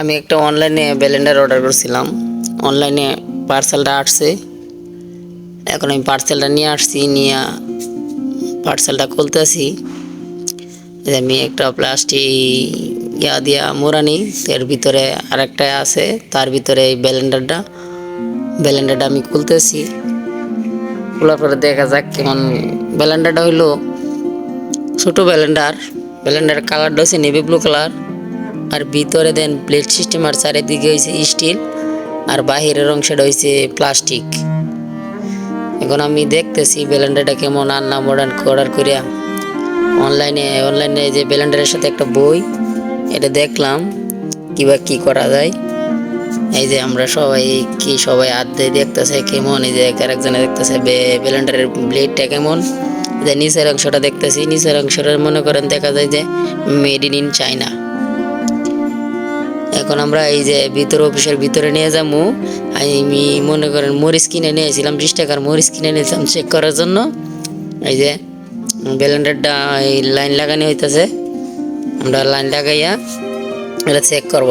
আমি একটা অনলাইনে ব্যালেন্ডার অর্ডার করছিলাম। অনলাইনে পার্সেলটা আসছে। এখন আমি পার্সেলটা নিয়ে আসছি, নিয়ে পার্সেলটা খুলতেছি। আমি একটা প্লাস্টিক ইয়া দিয়া মোড়ানি এর ভিতরে আরেকটা আছে, তার ভিতরে এই ব্যালেন্ডারটা ব্যালেন্ডারটা আমি খুলতেছি। খোলার পরে দেখা যাক কেমন ব্যালেন্ডারটা হইল। ছোটো ব্যালেন্ডার ব্যালেন্ডার কালারটা হচ্ছে নেভি ব্লু কালার আর ভিতরে দেন প্লেট সিস্টেম আর চারিদিকে হয়েছে স্টিল আর বাহিরের অংশটা হয়েছে প্লাস্টিক এখন আমি দেখতেছি ব্যালেন্ডারটা কেমন আন্না মডার্ন অর্ডার করিয়া অনলাইনে অনলাইনে যে ব্যালেন্ডারের সাথে একটা বই, এটা দেখলাম কিবা কি করা যায়। এই যে আমরা সবাই কি সবাই আর্ধে দেখতেছে কেমন, এই যে এক একজনে দেখতেছে ব্যালেন্ডারের ব্লেডটা কেমন। যে নিচের অংশটা দেখতেছি, নিচের অংশটা মনে করেন দেখা যায় যে মেড ইন ইন চাইনা এখন আমরা এই যে ভিতর অফিসের ভিতরে নিয়ে যাব আমি মনে করেন মরিচ কিনে নিয়েছিলাম বিশ টাকার মরিচ কিনে নিয়েছিলাম চেক করার জন্য। এই যে ব্যালেন্ডারটা এই লাইন লাগানো হইতেছে। আমরা লাইন লাগাইয়া এটা চেক করব।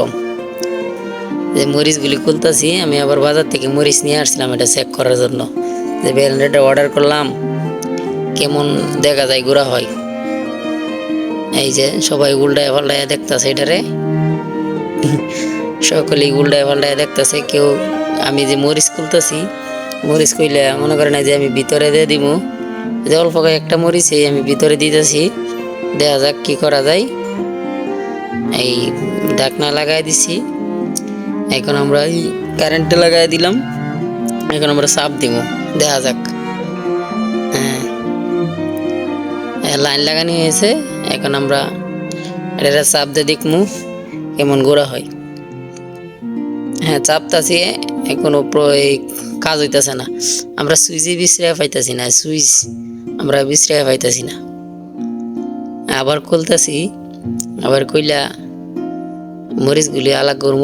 যে মরিচগুলি খুলতেছি, আমি আবার বাজার থেকে মরিচ নিয়ে আসছিলাম এটা চেক করার জন্য। যে ব্যালেন্ডারটা অর্ডার করলাম, কেমন দেখা যায় ঘোরা হয়। এই যে সবাই উল্টায় পাল্টায় দেখতেছে এটারে। সকলেই উল্টায় পাল্টায় দেখতেছে, কেউ আমি যে মরিচ খুলতেছি, মরিচ কইলে মনে করেন এই যে আমি ভিতরে দিয়ে দিব যে অল্প একটা মরিচ এই আমি ভিতরে দিতেছি দেখা যাক কি করা যায়। এই ঢাকনা লাগাই দিছি, এখন আমরা এই কারেন্টে লাগাই দিলাম, এখন আমরা চাপ দিব দেখা যাক। হ্যাঁ। লাইন লাগানি হয়েছে, এখন আমরা এটা চাপ দিয়ে দেখমু। কেমন গোড়া হয়। হ্যাঁ চাপতাছি কোনো কাজ হইতাছে না। আমরা সুইচে বিশ্রায় পাইতাছি না, সুইচ আমরা বিশ্রায় পাইতাছি না। আবার খুলতাছি, আবার কইলা মরিচগুলি আলাগ করব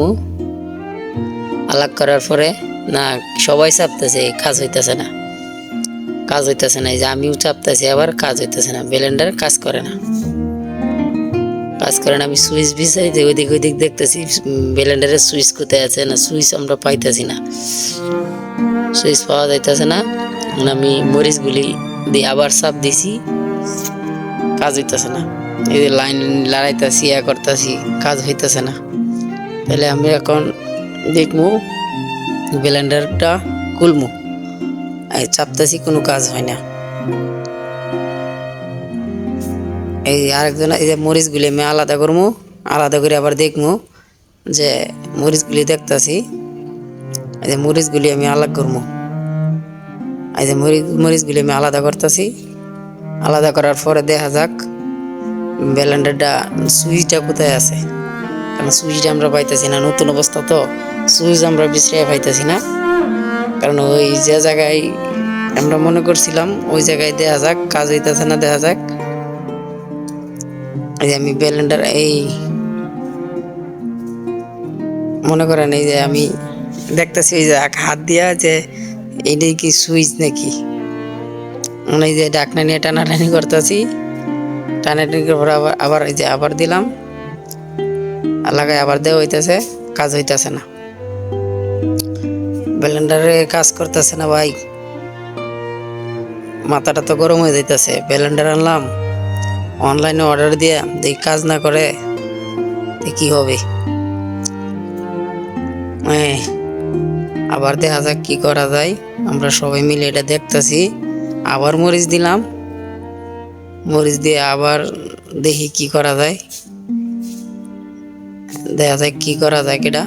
আলাগ করার পরে, না, সবাই চাপতেছে, কাজ হইতাছে না। কাজ হইতাছে না, এই যে আমিও চাপতেছি, আবার কাজ হইতাছে না, ব্লেন্ডার কাজ করে না। কাজ করে না আমি সুইচ যে ওইদিক ওইদিক দেখতেছি ব্লেন্ডারের সুইচ কোথায় আছে না, সুইচ আমরা পাইতেছি না। সুইচ পাওয়া যাইতেছে না আমি মরিচগুলি দিয়ে আবার সাপ দিছি, কাজ হইতেছে না। এই লাইন লড়াইতেছি, ইয়া করতেছি, কাজ হইতেছে না। তাহলে আমি এখন দেখব ব্লেন্ডারটা খুলমু, এই চাপতেছি কোনো কাজ হয় না। এই আরেকজন, এই যে মরিচগুলি আমি আলাদা করব আলাদা করে আবার দেখব যে মরিচগুলি দেখতাছি। এই যে মরিচগুলি আমি আলাদা করব এই যে মরিচ মরিচগুলি আমি আলাদা করতেছি। আলাদা করার পরে দেখা যাক, ব্যালেন্ডারটা, সুইচটা কোথায় আছে? কারণ সুইচটা আমরা পাইতেছি না, নতুন অবস্থা তো। সুইচ আমরা বিশ্রায় পাইতেছি না। কারণ ওই যে জায়গায় আমরা মনে করছিলাম, ওই জায়গায় দেখা যাক, কাজ হইতেছে না, দেখা যাক। এই আমি ব্যালেন্ডার এই মনে করেন এই যে আমি দেখতেছি এই যে এক হাত দিয়া যে এইটাই কি সুইচ নাকি? মানে এই যে ডাকনা নিয়ে টানাটানি করতেছি। টানাটানি পর আবার আবার এই যে আবার দিলাম। লাগাই আবার দেওয়া হইতেছে, কাজ হইতেছে না। ব্যালেন্ডারে কাজ করতেছে না ভাই। মাথাটা তো গরম হয়ে যাইতেছে। ব্যালেন্ডার আনলাম। অনলাইনে অর্ডার দিয়ে দেখি কাজ না করে কি হবে। এই, আবার দেখা যাক কি করা যায়। আমরা সবাই মিলে এটা দেখতেছি। আবার মরিচ দিলাম। মরিচ দিয়ে আবার দেখি কি করা যায়। দেখা যায় কি করা যায় এটা।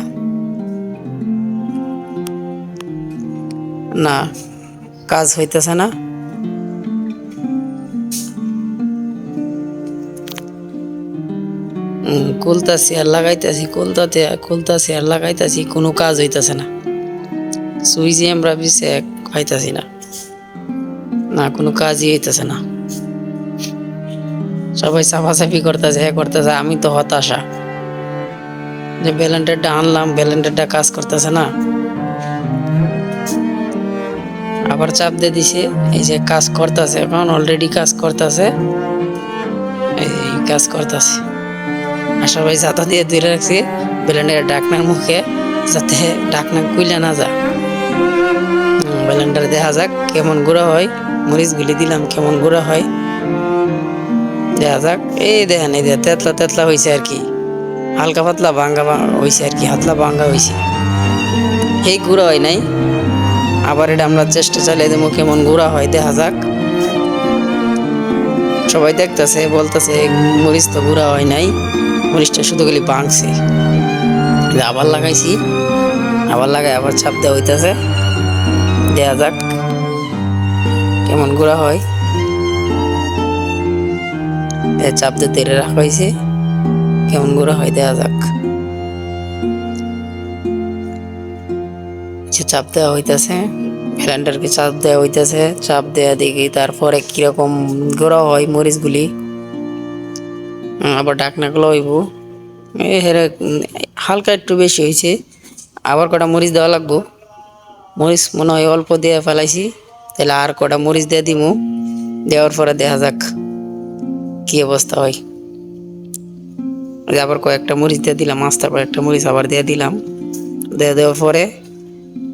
না কাজ হইতেছে না। খুলতাছি আর লাগাইতেছি কুলতাতে খুলতাছি আর লাগাইতেছি, কোনো কাজ হইতাছে না। সুইচে আমরা বিছে খাইতাছি না। না, কোনো কাজই হইতেছে না। সবাই সাফাসাফি করতেছে হ্যাঁ করতেছে, আমি তো হতাশা। যে ব্যালেন্ডারটা আনলাম, ব্যালেন্ডারটা কাজ করতেছে না। আবার চাপ দিয়ে দিছে, এই যে কাজ করতেছে, এখন অলরেডি কাজ করতেছে এই কাজ করতেছে। আশা ভাই ছাতা দিয়ে ধরে রাখছি। ব্লেন্ডারের ডাকনার মুখে যাতে ডাকনা কুইলে না যা ব্লেন্ডার দেখা যাক কেমন গুঁড়া হয়। মরিচ গুলি দিলাম, কেমন গুঁড়া হয়। দেখা যাক। এই দেখেন, এই যে তেতলা তেতলা হয়েছে আর কি। হালকা পাতলা ভাঙ্গা হয়েছে আর কি, হাতলা ভাঙ্গা হয়েছে এই গুঁড়া হয় নাই। আবার এটা আমরা চেষ্টা চালিয়ে দেবো কেমন গুঁড়া হয়, দেখা যাক। সবাই দেখতেছে, বলতেছে, মরিচ তো গুঁড়া হয় নাই, মরিচটা শুধু গেলি বাংছে আবার লাগাইছি, আবার লাগাই আবার চাপ দেওয়া হইতেছে। দেয়া যাক, কেমন গুঁড়া হয়। চাপ দিয়ে তেলে রাখা হয়েছে কেমন গুঁড়া হয় দেয়া যাক। চাপ দেওয়া হইতেছে। ব্লেন্ডারকে চাপ দেওয়া হইতেছে, চাপ দেওয়া দেখি তারপরে কীরকম গুঁড়া হয় মরিচগুলি। আবার ডাকনাগুলো হইব। হেরে হালকা একটু বেশি হয়েছে আবার কটা মরিচ দেওয়া লাগবো। মরিচ মনে হয় অল্প দিয়ে ফেলাইছি। তাহলে আর কটা মরিচ দিয়ে দিমু। দেওয়ার পরে দেখা যাক কি অবস্থা হয়। আবার কয়েকটা মরিচ দিয়ে দিলাম আস্তার পর একটা মরিচ আবার দিয়ে দিলাম। দিয়ে দেওয়ার পরে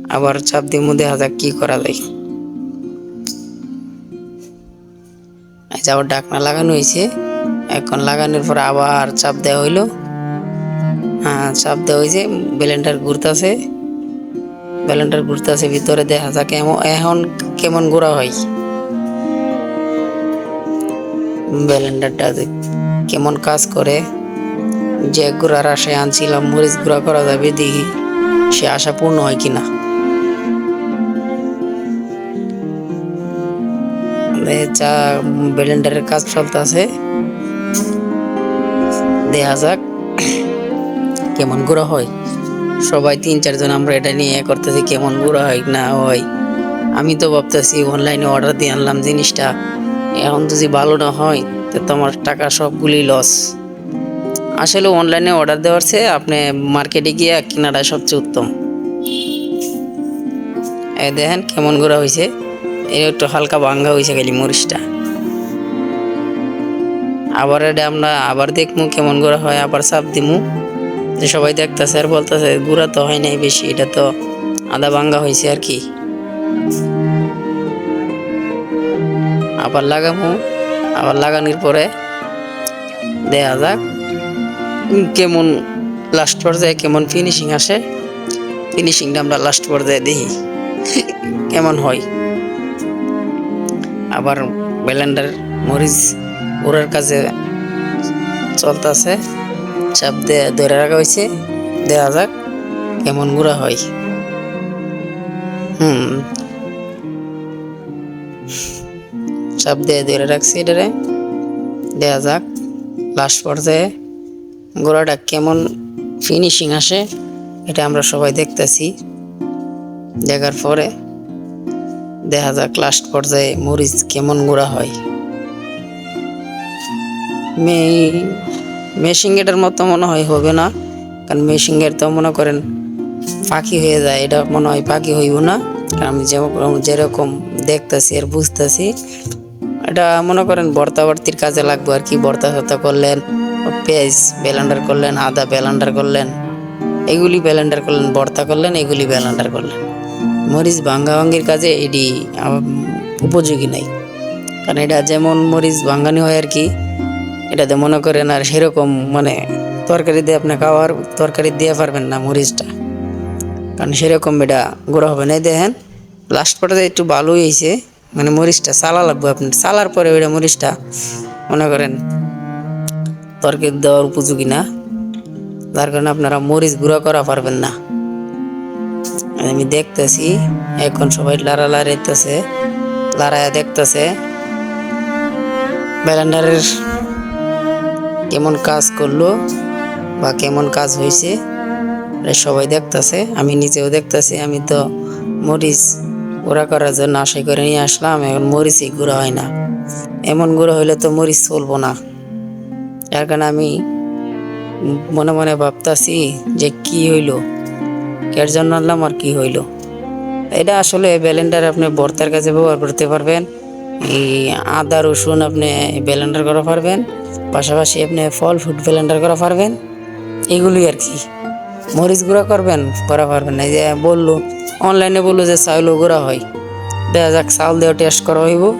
আবার চাপ দিমু দেখা যাক কি করা যায়? যে আবার ডাকনা লাগানো হয়েছে। এখন লাগানোর পর আবার চাপ দেওয়া হইল। হ্যাঁ চাপ দেওয়া হয়েছে, ব্লেন্ডার ঘুরতেছে। ব্লেন্ডার ঘুরতেছে, ভিতরে দেখা যাক এমন- এখন কেমন গুঁড়া হয়। ব্লেন্ডারটা কেমন কাজ করে। যে গুঁড়ার আশায় আনছিলাম, মরিচ গুঁড়া করা যাবে দেখি, সে আশা পূর্ণ হয় কিনা। এই চা ব্লেন্ডারের কাজ চলতেছে দেখা যাক কেমন গুঁড়া হয়। সবাই তিন চারজন আমরা এটা নিয়ে করতেছি কেমন গুঁড়া হয় না হয়। আমি তো ভাবতেছি অনলাইনে অর্ডার দিয়ে আনলাম জিনিসটা। এখন যদি ভালো না হয়, তো তোমার টাকা সবগুলি লস আসলে অনলাইনে অর্ডার দেওয়ার চেয়ে আপনি মার্কেটে গিয়ে কেনাটা সবচেয়ে উত্তম। এই দেখেন কেমন গুঁড়া হয়েছে। একটু হালকা ভাঙ্গা হয়েছে খালি মরিচটা। আবার এটা আমরা আবার দেখমু কেমন গুঁড়া হয়, আবার চাপ দিমু। যে সবাই দেখতেছে আর বলতেছে, গুঁড়া তো হয় নাই বেশি, এটা তো আদা ভাঙ্গা হয়েছে আর কি। আবার লাগামু, আবার লাগানোর পরে দেখা যাক কেমন লাস্ট পর্যায়ে কেমন ফিনিশিং আসে। ফিনিশিংটা আমরা লাস্ট পর্যায়ে দেখি, কেমন হয়। আবার ব্লেন্ডার মরিচ ওরার কাছে চলতেছে। চাপ দিয়ে ধরে রাখা হয়েছে। দেখা যাক কেমন গুঁড়া হয়। হুম। চাপ দিয়ে ধরে রাখছি এটারে। দেখা যাক লাস্ট পর্যায়ে গোড়াটা কেমন ফিনিশিং আসে, এটা আমরা সবাই দেখতেছি। দেখার পরে দেখা যাক লাস্ট পর্যায়ে মরিচ কেমন গুঁড়া হয়। মেশিং এটার মতো মনে হয় হবে না, কারণ মেশিং এর তো মনে করেন পাখি হয়ে যায়, এটা মনে হয় পাখি হইব না। কারণ আমি যেরকম যেরকম দেখতেছি আর বুঝতেছি, এটা মনে করেন বর্তাবর্তির কাজে লাগবে আর কি বর্তা সর্তা করলেন, পেঁয়াজ বেলান্ডার করলেন, আদা বেলান্ডার করলেন, এগুলি বেলান্ডার করলেন বর্তা করলেন, এগুলি বেলান্ডার করলেন। মরিচ ভাঙ্গা ভাঙ্গির কাজে এটি উপযোগী নাই। কারণ এটা যেমন মরিচ ভাঙ্গানি হয় আর কি, এটাতে মনে করেন আর সেরকম মানে তরকারি দিয়ে আপনি খাওয়ার তরকারি দিয়ে পারবেন না মরিচটা। কারণ সেরকম এটা গোড়া হবে না। দেখেন লাস্ট পর্যায়ে একটু ভালোই হয়েছে মানে মরিচটা চালা লাগবে আপনি। চালার পরে ওইটা মরিচটা মনে করেন তরকারি দেওয়ার উপযোগী না। যার কারণে আপনারা মরিচ গুঁড়া করা পারবেন না। আমি দেখতেছি, এখন সবাই লারা লাড়াইতেছে লাড়ায় দেখতেছে। ব্যালেন্ডারের কেমন কাজ করল বা কেমন কাজ হয়েছে সবাই দেখতেছে, আমি নিজেও দেখতেছি, আমি তো মরিচ গুঁড়া করার জন্য আশাই করে নিয়ে আসলাম, এখন মরিচই গুঁড়া হয় না। এমন গুঁড়ো হইলে তো মরিচ চলবো না। যার কারণে আমি মনে মনে ভাবতাছি যে কি হইল। এর জন্য আনলাম আর কি হইল? এটা আসলে ব্যালেন্ডার আপনি ভর্তার কাছে ব্যবহার করতে পারবেন। এই আদা, রসুন আপনি ব্যালেন্ডার করা পারবেন। পাশাপাশি আপনি ফল ফ্রুট ব্যালেন্ডার করা পারবেন। এগুলি আর কি। মরিচ গুঁড়া করবেন, করা পারবেন না। যে বলল, অনলাইনে বলল যে চাউলও গুঁড়া হয়। দেখা যাক, চাউল দেওয়া টেস্ট করা হইব।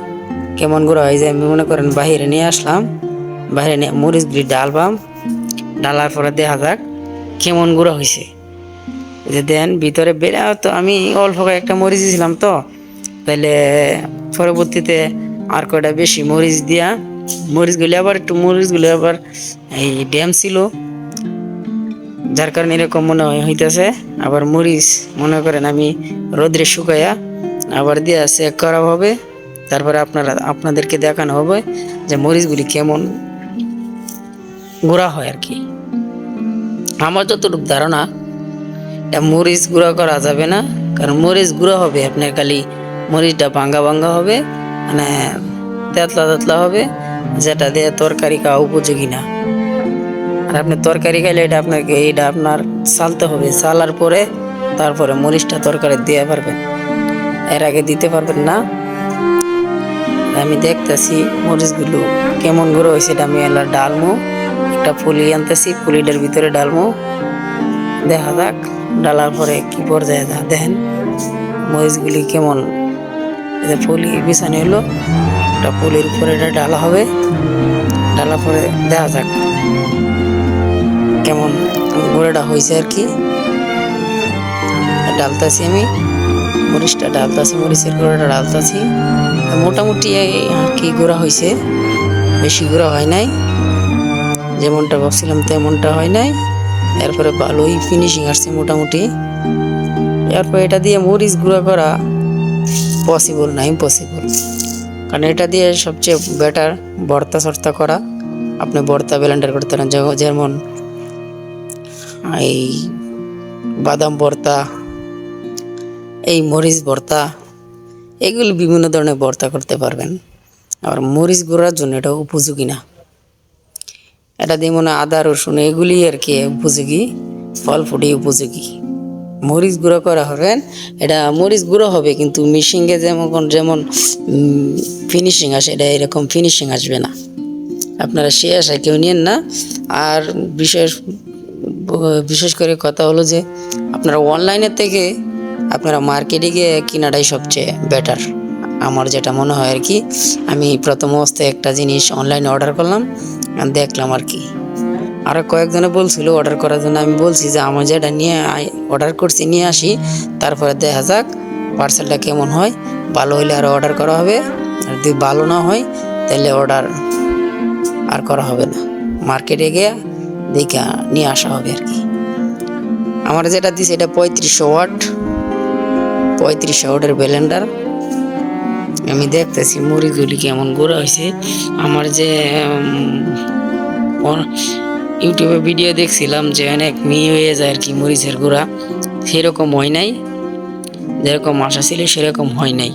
কেমন গুঁড়া হয়, যে আমি মনে করেন বাহিরে নিয়ে আসলাম। বাহিরে নিয়ে মরিচ মরিচগুলি ডালবাম। ডালার পরে দেখা যাক, কেমন গুঁড়া হয়েছে যে দেন, ভিতরে বেড়া তো আমি অল্প একটা মরিচ দিয়েছিলাম তো। তাহলে পরবর্তীতে আর কয়টা বেশি মরিচ দিয়া, মরিচগুলি আবার একটু মরিচগুলি আবার এই ড্যাম ছিল। যার কারণে এরকম মনে হয় হইতেছে। আবার মরিচ, মনে করেন আমি রোদ্রে শুকাইয়া আবার দিয়া চেক করা হবে। তারপরে আপনারা, আপনাদেরকে দেখানো হবে যে মরিচগুলি কেমন গুঁড়া হয় আর কি। আমার যতটুকু ধারণা মরিচ গুঁড়া করা যাবে না, কারণ মরিচ গুঁড়া হবে আপনার খালি, মরিচটা ভাঙ্গা ভাঙ্গা হবে মানে তেতলা তেতলা হবে, যেটা দিয়ে তরকারি খাওয়া উপযোগী না। আর আপনি তরকারি খাইলে এটা আপনাকে, এটা আপনার চালতে হবে চালার পরে তারপরে মরিচটা তরকারি দিয়ে পারবেন। এর আগে দিতে পারবেন না। আমি দেখতেছি মরিচগুলো কেমন গুঁড়ো হয়েছে, এটা আমি এলা ডালমো, একটা পুলি আনতেছি, পুলিটার ভিতরে ডালমো। দেখা যাক। ডালার পরে কি পর্যায়ে যা দেখেন মরিচগুলি কেমন? এটা পুলি বিছানো হলো, একটা পুলির উপরে এটা ডালা হবে। ডালার পরে দেখা যাক কেমন গুঁড়োটা হয়েছে আর কি। ডালতাছি আমি, মরিচটা ডালতাছি, মরিচের গুঁড়োটা ডালতাছি। মোটামুটি আর কি গুঁড়া হয়েছে, বেশি গুঁড়া হয় নাই। যেমনটা ভাবছিলাম তেমনটা হয় নাই। এরপরে ভালোই ফিনিশিং আসছে মোটামুটি। এরপর এটা দিয়ে মরিচ গুঁড়া করা পসিবল না ইম্পসিবল কারণ এটা দিয়ে সবচেয়ে বেটার ভর্তা সর্তা করা। আপনি ভর্তা ব্লেন্ডার করতে পারেন যেমন- এই বাদাম ভর্তা, এই মরিচ ভর্তা, এগুলো বিভিন্ন ধরনের ভর্তা করতে পারবেন। আবার মরিচ গুঁড়ার জন্য এটা উপযোগী না। এটা দিয়ে মনে আদা, রসুন, এগুলি আর কি উপযোগী, ফল ফুটে উপযোগী। মরিচ গুঁড়ো করা হবেন এটা মরিচ গুঁড়ো হবে, কিন্তু মিশিংয়ে যেমন যেমন ফিনিশিং আসে, এটা এরকম ফিনিশিং আসবে না। আপনারা সে আশায় কেউ নিয়েন না। আর বিশেষ বিশেষ করে কথা হলো যে, আপনারা অনলাইনের থেকে আপনারা মার্কেটে গিয়ে কেনাটাই সবচেয়ে বেটার আমার যেটা মনে হয় আর কি, আমি প্রথম অবস্থায় একটা জিনিস অনলাইনে অর্ডার করলাম দেখলাম আর কি। আরও কয়েকজনে বলছিল অর্ডার করার জন্য, আমি বলছি যে আমার যেটা নিয়ে অর্ডার করছি, নিয়ে আসি, তারপরে দেখা যাক পার্সেলটা কেমন হয়, ভালো হলে আরও অর্ডার করা হবে, আর যদি ভালো না হয়, তাহলে অর্ডার আর করা হবে না। মার্কেটে গিয়ে দেখে, নিয়ে আসা হবে আর কি। আমার যেটা দিছে এটা পঁয়ত্রিশশো ওয়াট পঁয়ত্রিশশো ওয়াটের ব্লেন্ডার আমি দেখতেছি মুড়িগুলি কেমন গুঁড়া হয়েছে আমার যে ইউটিউবে ভিডিও দেখছিলাম যে অনেক মিহি হয়ে যায় আর কি মরিচের গুঁড়া, সেরকম হয় নাই। যেরকম আশা ছিল সেরকম হয় নাই।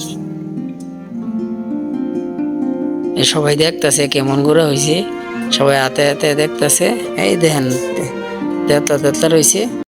সবাই দেখতেছে কেমন গুঁড়া হয়েছে সবাই হাতে হাতে দেখতেছে। এই দেখেন তেতলা তেতলা রয়েছে